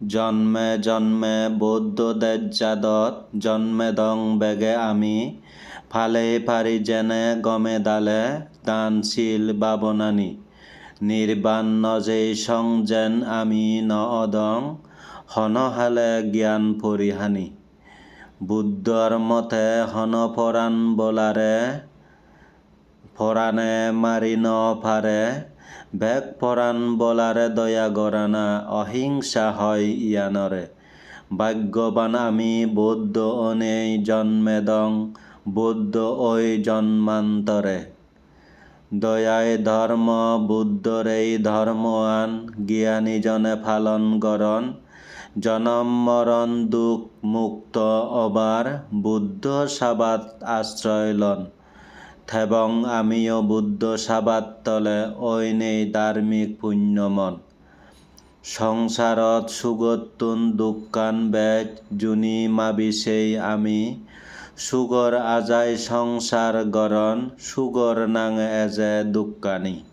জন্মে জন্মে বৌদ্ধদের জাদত জন্মেদং বেগে আমি। ফালে পারি যেনে গমে দালে দানশীল বাবনানি। নির্বাণ নজে সংযেন আমি ন অদং হনহালে জ্ঞান পরিহানি বুদ্ধর মতে হন পরাণ বলারে পরাণে মারি ন পারে বেগ পরাণ বলারে দয়া গরানা অহিংসা হয় ইয়ানরে। ভাগ্যবান আমি বৌদ্ধ অনেই জন্মেদং বৌদ্ধ ওই জন্মান্তরে। দয়াই ধর্ম, বুদ্ধরেই ধর্ময়ান জ্ঞানী জনে পালন গরণ। জনম মরণ দুঃখ মুক্ত অবার, বুদ্ধ সাবাত আশ্রয় লন। থেবং আমিও বুদ্ধ সাবাত তলে ওই নেই ধার্মিক পুণ্যমন। সংসারত সুগতুন দুঃখান বেজ জুনি মাবিছেই আমি। সুগর আজাই সংসার গরণ, সুগর নাং এজে দুঃখানি।